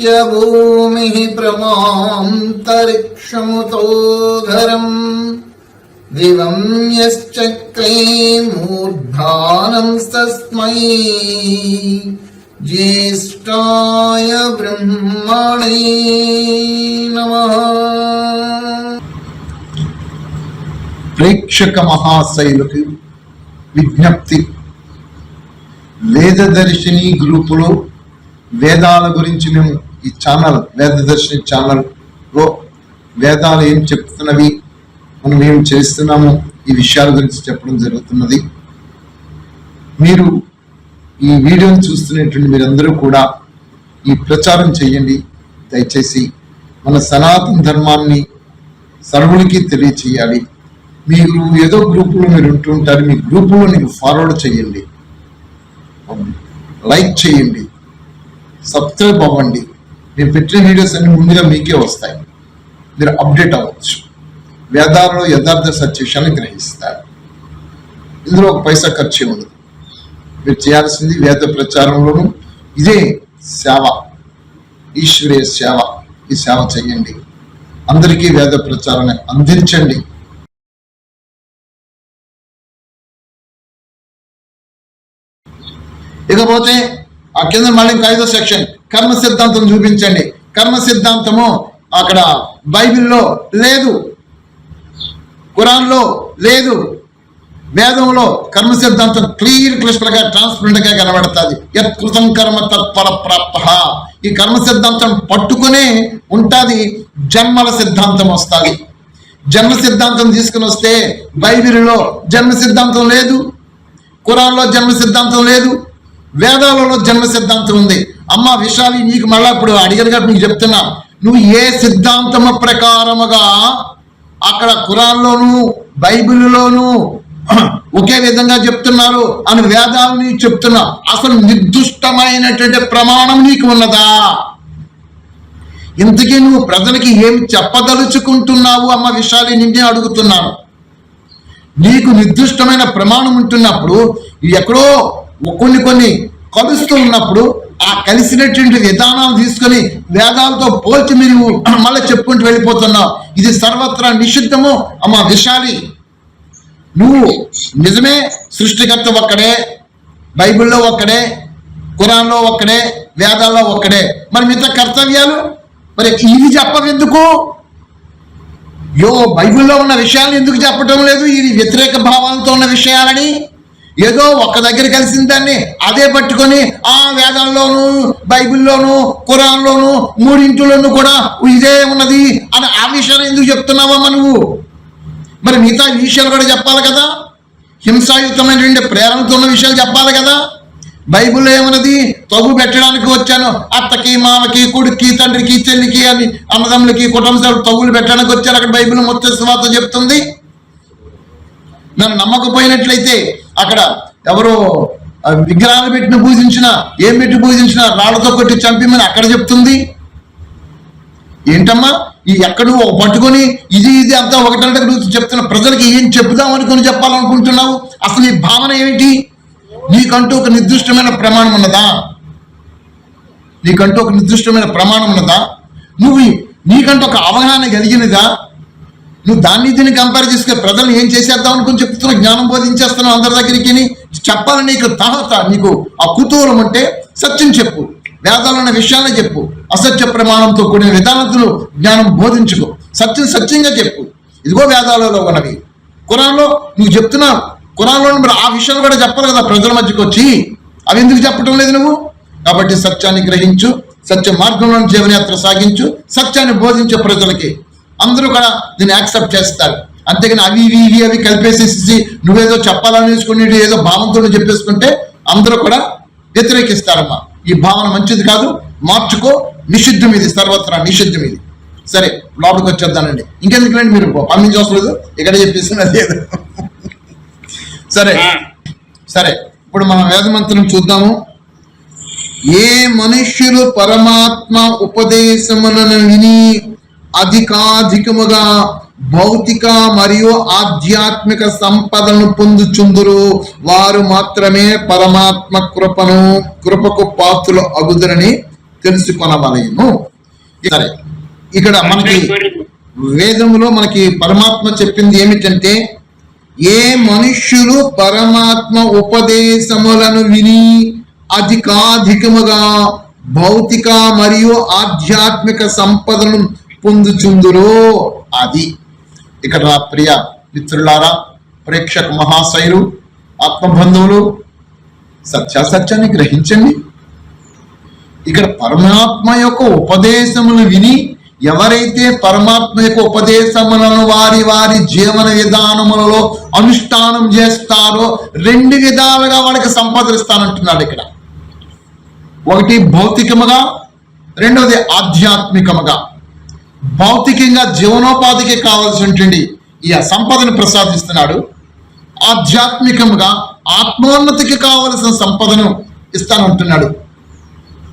यस्य भूमिः प्रमान्तरिक्षमुतोधरम् दिवं यश्चक्रे मूर्धानंस्तस्मै ज्येष्ठाय ब्रह्मणे नमः ప్రేక్షక మహాశైలకు విజ్ఞప్తి వేదదర్శిని గ్రూపులో వేదాల గురించి మేము ఈ ఛానల్ వేదదర్శిని ఛానల్లో వేదాలు ఏం చెప్తున్నవి మనం ఏం చేస్తున్నాము ఈ విషయాల గురించి చెప్పడం జరుగుతున్నది. మీరు ఈ వీడియోని చూస్తున్నటువంటి మీరందరూ కూడా ఈ ప్రచారం చేయండి. దయచేసి మన సనాతన ధర్మాన్ని సర్వునికి తెలియచేయాలి. మీరు ఏదో గ్రూపులో మీరు ఉంటూ ఉంటారు మీ గ్రూపులో మీకు ఫార్వర్డ్ చేయండి. లైక్ చేయండి. సబ్స్క్రైబ్ అవ్వండి. నేను పెట్టిన వీడియోస్ అన్ని ముందుగా మీకే వస్తాయి. మీరు అప్డేట్ అవ్వచ్చు. వేదాలలో యథార్థ సత్యవిషయాన్ని గ్రహిస్తారు. ఇందులో ఒక పైసా ఖర్చు ఉండదు మీరు చేయాల్సింది వేద ప్రచారంలోనూ ఇదే సేవ. ఈశ్వరీయ సేవ. ఈ సేవ చేయండి. అందరికీ వేద ప్రచారాన్ని అందించండి. ఇకపోతే ఆ కింద మళ్ళీ ఇంకా ఐదో సెక్షన్. కర్మ సిద్ధాంతం చూపించండి. కర్మ సిద్ధాంతము అక్కడ బైబిల్లో లేదు. ఖురాన్లో లేదు. వేదంలో కర్మ సిద్ధాంతం క్లియర్ క్లిష్టగా ట్రాన్స్పరెంట్గా కనబడుతుంది. యత్కృతం కర్మ తత్పర ప్రాప్త ఈ కర్మ సిద్ధాంతం పట్టుకునే ఉంటుంది. జన్మల సిద్ధాంతం వస్తుంది. జన్మ సిద్ధాంతం తీసుకుని వస్తే బైబిల్లో జన్మ సిద్ధాంతం లేదు. కురాన్లో జన్మ సిద్ధాంతం లేదు. వేదాలలో జన్మ సిద్ధాంతం ఉంది. అమ్మ విషయాలు నీకు మళ్ళా ఇప్పుడు అడిగారు కాబట్టి నీకు చెప్తున్నా. నువ్వు ఏ సిద్ధాంతము ప్రకారముగా అక్కడ కురాల్లోనూ బైబిల్లోను ఒకే విధంగా చెప్తున్నారు అని వేదాలని చెప్తున్నా. అసలు నిర్దుష్టమైనటువంటి ప్రమాణం నీకు ఉన్నదా? ఇంతకీ నువ్వు ప్రజలకి ఏం చెప్పదలుచుకుంటున్నావు? అమ్మ విషయాలు నిన్నే అడుగుతున్నాను. నీకు నిర్దిష్టమైన ప్రమాణం ఉంటున్నప్పుడు ఎక్కడో కొన్ని కొన్ని కలుస్తూ ఉన్నప్పుడు ఆ కలిసినటువంటి విధానాలు తీసుకొని వేదాలతో పోల్చి మీరు మళ్ళీ చెప్పుకుంటూ వెళ్ళిపోతున్నావు. ఇది సర్వత్రా నిషిద్ధము అమ్మ విషాలి నువ్వు నిజమే సృష్టికర్త ఒక్కడే బైబిల్లో ఒక్కడే కురాన్లో ఒక్కడే వేదాల్లో ఒక్కడే. మరి మిగతా కర్తవ్యాలు? మరి ఇవి చెప్పవెందుకు యో బైబిల్లో ఉన్న విషయాలను ఎందుకు చెప్పటం లేదు? ఇది వ్యతిరేక భావాలతో ఉన్న విషయాలని ఏదో ఒక్క దగ్గర కలిసిన దాన్ని. అదే పట్టుకొని ఆ వేదాల్లోను బైబిల్లోను ఖురాన్లోను మూడింటిలోను కూడా ఇదే ఉన్నది అని ఆ విషయాలు ఎందుకు చెప్తున్నావా నువ్వు? మరి మిగతా విషయాలు కూడా చెప్పాలి కదా. హింసాయుతమైనటువంటి ప్రేరణతో ఉన్న విషయాలు చెప్పాలి కదా. బైబిల్లో ఏమన్నది? తగు పెట్టడానికి వచ్చాను. అత్తకి మామకి కొడుక్కి తండ్రికి చెల్లికి అని అన్నదమ్ములకి కుటుంబ సభ్యులు తగులు పెట్టడానికి వచ్చారు. అక్కడ బైబిల్ మొత్తం స్వాత చెప్తుంది. నన్ను నమ్మకపోయినట్లయితే అక్కడ ఎవరో విగ్రహాలు పెట్టిన పూజించిన ఏం పెట్టి పూజించిన రాళ్ళతో కొట్టి చంపిమని అక్కడ చెప్తుంది? ఏంటమ్మా? ఈ ఎక్కడు పట్టుకొని ఇది ఇది అంతా ఒకటంటే నువ్వు చెప్తున్న ప్రజలకి ఏం చెప్దాం అనుకుని చెప్పాలనుకుంటున్నావు? అసలు ఈ భావన ఏమిటి? నీకంటూ ఒక నిర్దిష్టమైన ప్రమాణం ఉన్నదా? నీకంటూ ఒక నిర్దిష్టమైన ప్రమాణం ఉన్నదా? నువ్వు నీకంటూ ఒక అవగాహన కలిగినదా? నువ్వు దాన్ని దీన్ని కంపేర్ చేసుకుని ప్రజలను ఏం చేసేద్దాం అనుకుని చెప్తున్నావు జ్ఞానం బోధించేస్తున్నావు అందరి దగ్గరికి చెప్పాలని నీకు తహత నీకు ఆ కుతూహలం ఉంటే సత్యం చెప్పు వేదాలన్న విషయాలే చెప్పు అసత్య ప్రమాణంతో కూడిన విధానతులు జ్ఞానం బోధించుకో సత్యం సత్యంగా చెప్పు. ఇదిగో వేదాలలో ఉన్నవి. కురాన్లో నువ్వు చెప్తున్నావు కురాన్లో మరి ఆ విషయాలు కూడా చెప్పాలి కదా ప్రజల మధ్యకి వచ్చి. అవి ఎందుకు చెప్పటం లేదు నువ్వు? కాబట్టి సత్యాన్ని గ్రహించు సత్య మార్గంలో జీవనయాత్ర సాగించు సత్యాన్ని బోధించు ప్రజలకి. అందరూ కూడా దీన్ని యాక్సెప్ట్ చేస్తారు. అంతేగాని అవి ఇవి ఇవి అవి కలిపేసేసి నువ్వేదో చెప్పాలనేసుకుని ఏదో భావంతో చెప్పేసుకుంటే అందరూ కూడా వ్యతిరేకిస్తారమ్మా. ఈ భావన మంచిది కాదు మార్చుకో నిషిద్ధం ఇది సర్వత్రా నిషిద్ధం ఇది. సరే లోపలికి వచ్చేద్దానండి ఇంకెందుకులేండి మీరు పంపించవసలేదు ఇక్కడ చెప్పేసినది లేదు సరే సరే ఇప్పుడు మనం వేదమంత్రం చూద్దాము. ఏ మనుష్యులు పరమాత్మ ఉపదేశములను విని అధికాధికముగా భౌతిక మరియు ఆధ్యాత్మిక సంపదను పొందుచుందురు. వారు మాత్రమే పరమాత్మ కృపను కృపకు పాత్రులు అగుదరని తెలుసుకొనవలయను సరే ఇక్కడ మనకి వేదములో మనకి పరమాత్మ చెప్పింది ఏమిటంటే ఏ మనుష్యులు పరమాత్మ ఉపదేశములను విని అధికాధికముగా భౌతిక మరియు ఆధ్యాత్మిక సంపదను పొందుచుందురో అది. ఇక్కడ నా ప్రియ మిత్రులారా ప్రేక్షక మహాశైలు ఆత్మబంధువులు సత్యాసత్యాన్ని గ్రహించండి. ఇక్కడ పరమాత్మ యొక్క ఉపదేశములు విని ఎవరైతే పరమాత్మ యొక్క ఉపదేశములను వారి వారి జీవన విధానములలో అనుష్ఠానం చేస్తారో రెండు విధాలుగా వాళ్ళకి సంపాదిస్తానంటున్నాడు ఇక్కడ. ఒకటి భౌతికముగా రెండవది ఆధ్యాత్మికముగా. భౌతికంగా జీవనోపాధికి కావాల్సినటువంటి ఈ సంపదను ప్రసాదిస్తున్నాడు. ఆధ్యాత్మికంగా ఆత్మోన్నతికి కావలసిన సంపదను ఇస్తానంటున్నాడు.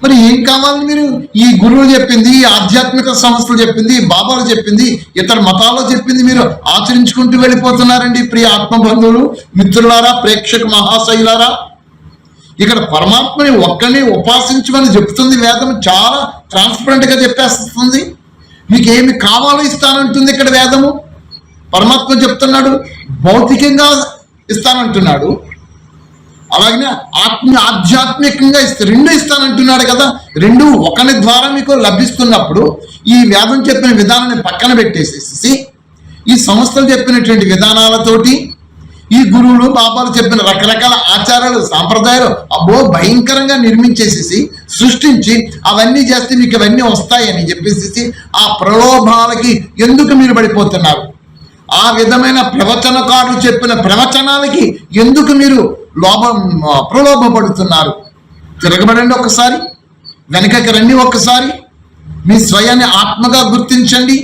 మరి ఏం కావాలి మీరు? ఈ గురువు చెప్పింది ఈ ఆధ్యాత్మిక సంస్థలు చెప్పింది బాబాలు చెప్పింది ఇతర మతాల్లో చెప్పింది మీరు ఆచరించుకుంటూ వెళ్ళిపోతున్నారండి ప్రియ ఆత్మబంధువులు మిత్రులారా ప్రేక్షక మహాశైలారా. ఇక్కడ పరమాత్మని ఒక్కరిని ఉపాసించమని చెప్తుంది వేదం చాలా ట్రాన్స్పరెంట్గా చెప్పేస్తుంది. మీకు ఏమి కావాలో ఇస్తానంటుంది ఇక్కడ వేదము? పరమాత్మ చెప్తున్నాడు భౌతికంగా ఇస్తానంటున్నాడు. అలాగనే ఆత్మ ఆధ్యాత్మికంగా ఇస్తా రెండు ఇస్తానంటున్నాడు కదా రెండు ఒకరి ద్వారా మీకు లభిస్తున్నప్పుడు ఈ వేదం చెప్పిన విధానాన్ని పక్కన పెట్టేసేసి ఈ సంస్థలు చెప్పినటువంటి విధానాలతోటి ఈ గురువులు పాపాలు చెప్పిన రకరకాల ఆచారాలు సాంప్రదాయాలు అబ్బో భయంకరంగా నిర్మించేసేసి సృష్టించి అవన్నీ చేస్తే మీకు ఇవన్నీ వస్తాయని చెప్పేసి ఆ ప్రలోభాలకి ఎందుకు మీరు పడిపోతున్నారు? ఆ విధమైన ప్రవచనకారులు చెప్పిన ప్రవచనాలకి ఎందుకు మీరు లోభం ప్రలోభపడుతున్నారు? తిరగబడండి ఒకసారి వెనకకి రండి ఒక్కసారి మీ స్వయాన్ని ఆత్మగా గుర్తించండి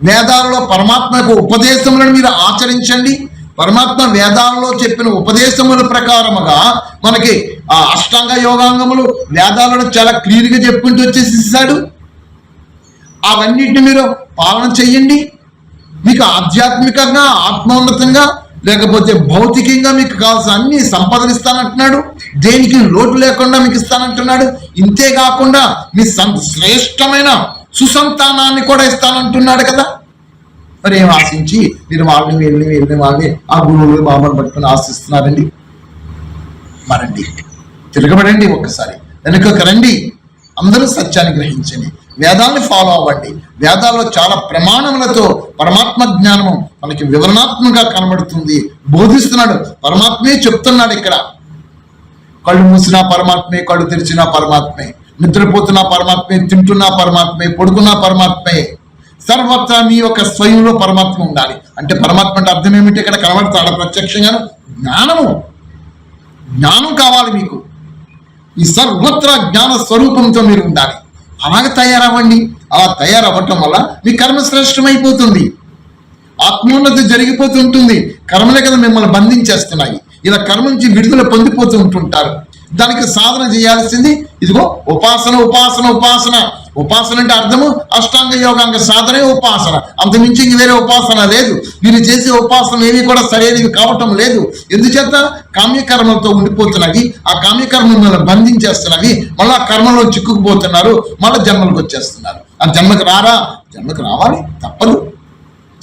వేదాలలో పరమాత్మ యొక్క ఉపదేశములను మీరు ఆచరించండి పరమాత్మ వేదాలలో చెప్పిన ఉపదేశముల ప్రకారముగా మనకి ఆ అష్టాంగ యోగాంగములు వేదాలను చాలా క్లియర్గా చెప్పుకుంటూ వచ్చేసేసాడు అవన్నిటిని మీరు పాలన చెయ్యండి మీకు ఆధ్యాత్మికంగా ఆత్మోన్నతంగా లేకపోతే భౌతికంగా మీకు కావాల్సిన అన్ని సంపదలు ఇస్తానంటున్నాడు. దేనికి లోటు లేకుండా మీకు ఇస్తానంటున్నాడు. ఇంతేకాకుండా మీ సం శ్రేష్టమైన సుసంతానాన్ని కూడా ఇస్తానంటున్నాడు కదా. మరి ఏం ఆశించి? మీరు వాళ్ళని వీళ్ళని వీళ్ళని వాళ్ళని ఆ గురువులు బాబాను పట్టుకుని ఆశిస్తున్నారండి. మరండి. తిరగబడండి ఒక్కసారి. వెనుకకు రండి. అందరూ సత్యాన్ని గ్రహించండి. వేదాన్ని ఫాలో అవ్వండి. వేదాల్లో చాలా ప్రమాణములతో పరమాత్మ జ్ఞానము మనకి వివరణాత్మకంగా కనబడుతుంది. బోధిస్తున్నాడు. పరమాత్మే చెప్తున్నాడు ఇక్కడ. కళ్ళు మూసినా పరమాత్మే కళ్ళు తెరిచినా పరమాత్మే. నిద్రపోతున్నా పరమాత్మే తింటున్నా పరమాత్మే పడుకున్నా పరమాత్మే. సర్వత్రా మీ యొక్క స్వయంలో పరమాత్మ ఉండాలి. అంటే పరమాత్మ అంటే అర్థం ఏమిటి? ఇక్కడ కనబడతాడు ప్రత్యక్షంగా జ్ఞానము. జ్ఞానం కావాలి మీకు. ఈ సర్వత్రా జ్ఞాన స్వరూపంతో మీరు ఉండాలి. అలాగే తయారవ్వండి. అలా తయారవ్వటం వల్ల మీ కర్మ శ్రేష్టమైపోతుంది. ఆత్మోన్నతి జరిగిపోతుంటుంది. కర్మలే కదా మిమ్మల్ని బంధించేస్తున్నాయి. ఇలా కర్మ నుంచి విడుదల పొందిపోతూ ఉంటుంటారు. దానికి సాధన చేయాల్సింది ఇదిగో ఉపాసన ఉపాసన ఉపాసన. ఉపాసన అంటే అర్థము? అష్టాంగ యోగాంగ సాధనే ఉపాసన. అంతమించి ఇంక వేరే ఉపాసన లేదు. మీరు చేసే ఉపాసన ఏవి కూడా సరైనవి కావటం లేదు. ఎందుచేత? కామ్యకర్మలతో ఉండిపోతున్నవి. ఆ కామ్యకర్మ బంధించేస్తున్నవి. మళ్ళీ ఆ కర్మలో చిక్కుకుపోతున్నారు. మళ్ళీ జన్మలకు వచ్చేస్తున్నారు. ఆ జన్మకు రారా? జన్మకు రావాలి? తప్పదు.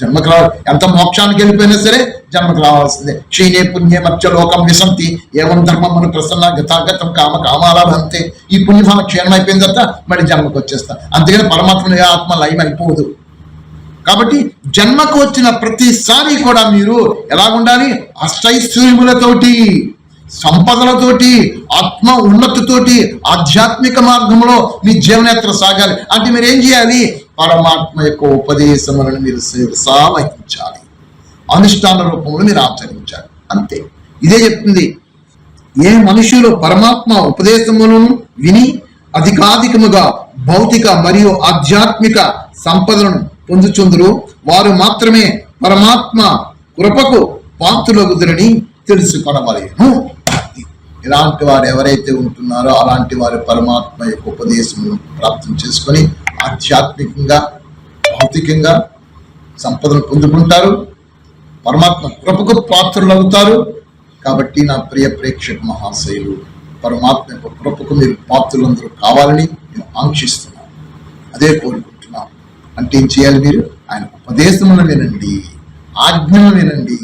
జన్మకు రావాలి. ఎంత మోక్షానికి వెళ్ళిపోయినా సరే జన్మకు రావాల్సిందే క్షీణే పుణ్యే మత్స్య లోకం విసంతి ఏవం ధర్మం మన ప్రసన్న గతాగతం కామ కామాలంతే ఈ పుణ్యఫలం క్షీణం అయిపోయిన తర్వాత మళ్ళీ జన్మకు వచ్చేస్తా అందుకని పరమాత్మ ఆత్మ లయం అయిపోదు కాబట్టి జన్మకు వచ్చిన ప్రతిసారి కూడా మీరు ఎలా ఉండాలి అష్టైశ్వర్యములతోటి సంపదలతోటి ఆత్మ ఉన్నతితోటి ఆధ్యాత్మిక మార్గంలో మీ జీవనయాత్ర సాగాలి. అంటే మీరు ఏం చేయాలి? పరమాత్మ యొక్క ఉపదేశములను మీరు శిరసా అనుష్ఠాన రూపంలో మీరు ఆచరించాలి అంతే. ఇదే చెప్తుంది. ఏ మనుషులు పరమాత్మ ఉపదేశములను విని అధికాధికముగా భౌతిక మరియు ఆధ్యాత్మిక సంపదలను పొందుచుందరు. వారు మాత్రమే పరమాత్మ కృపకు పాత్రులగుదురని తెలుసుకొనవలేను. ఇలాంటి వారు ఎవరైతే ఉంటున్నారో అలాంటి వారు పరమాత్మ యొక్క ఉపదేశమును ప్రాప్తం చేసుకొని ఆధ్యాత్మికంగా భౌతికంగా సంపదను పొందుకుంటారు. పరమాత్మ కృపకు పాత్రులు అవుతారు కాబట్టి నా ప్రియ ప్రేక్షక మహాశయులు పరమాత్మ యొక్క కృపకు మీరు పాత్రులందరూ కావాలని నేను ఆంక్షిస్తున్నాను. అదే కోరుకుంటున్నాను అంటే ఏం చేయాలి మీరు? ఆయన ఉపదేశములను వినండి ఆజ్ఞలు వినండి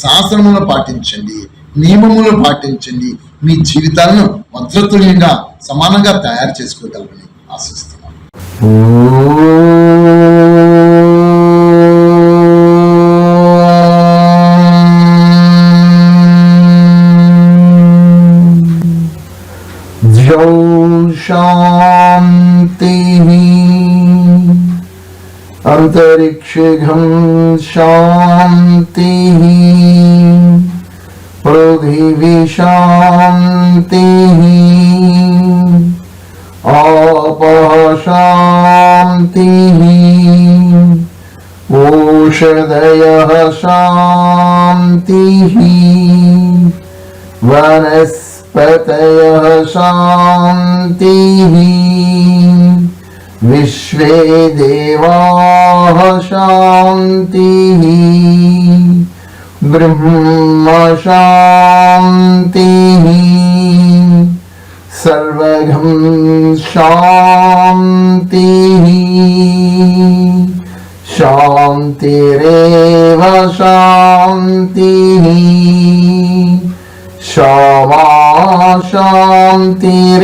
శాసనములను పాటించండి నియమములు పాటించండి మీ జీవితాలను భద్రతుల్యంగా సమానంగా తయారు చేసుకోగలరని ఆశిస్తున్నాను. अन्तरिक्षघं शान्तिः। शान्तिः आपः शान्तिः। ओषधयः शान्तिः। वनस्पतयः शान्तिः विश्वे देवाः शान्तिः ब्रह्म शान्तिः सर्वघं शान्तिः शान्तिरेव शान्तिः क्षमा शान्तिरेधि